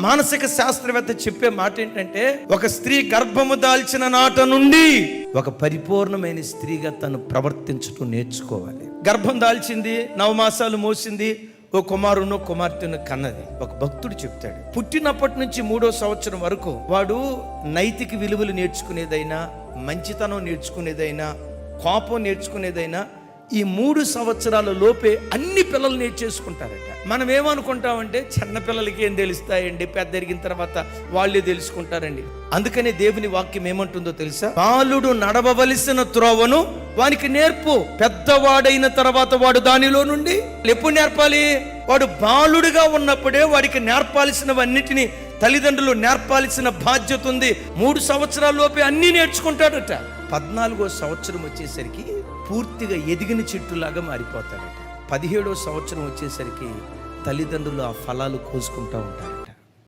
మానసిక శాస్త్రవేత్త చెప్పే మాట ఏంటంటే ఒక స్త్రీ గర్భము దాల్చిన నాట నుండి ఒక పరిపూర్ణమైన స్త్రీగా తను ప్రవర్తించటం నేర్చుకోవాలి. గర్భం దాల్చింది నవమాసాలు మోసింది ఓ కుమారును కుమార్తెను కన్నది. ఒక భక్తుడు చెప్తాడు పుట్టినప్పటి నుంచి మూడో సంవత్సరం వరకు వాడు నైతిక విలువలు నేర్చుకునేదైనా మంచితనం నేర్చుకునేదైనా కోపం నేర్చుకునేదైనా ఈ మూడు సంవత్సరాల లోపే అన్ని పిల్లలు నేర్చేసుకుంటారట. మనం ఏమనుకుంటామంటే చిన్న పిల్లలకి ఏం తెలుస్తాయండి? పెద్ద ఎరిగిన తర్వాత వాళ్ళే తెలుసుకుంటారండి. అందుకనే దేవుని వాక్యం ఏమంటుందో తెలుసా? బాలుడు నడవవలసిన త్రోవను వానికి నేర్పు. పెద్దవాడైన తర్వాత వాడు దానిలో నుండి ఎప్పుడు నేర్పాలి? వాడు బాలుడుగా ఉన్నప్పుడే వాడికి నేర్పాల్సినవన్నిటిని తల్లిదండ్రులు నేర్పాల్సిన బాధ్యత ఉంది. మూడు సంవత్సరాల లోపే అన్నీ నేర్చుకుంటాడట. పద్నాలుగో సంవత్సరం వచ్చేసరికి పూర్తిగా ఎదిగిన చెట్టులాగా మారిపోతాడట. పదిహేడో సంవత్సరం వచ్చేసరికి తల్లిదండ్రులు ఆ ఫలాలు కోసుకుంటూ ఉంటారు.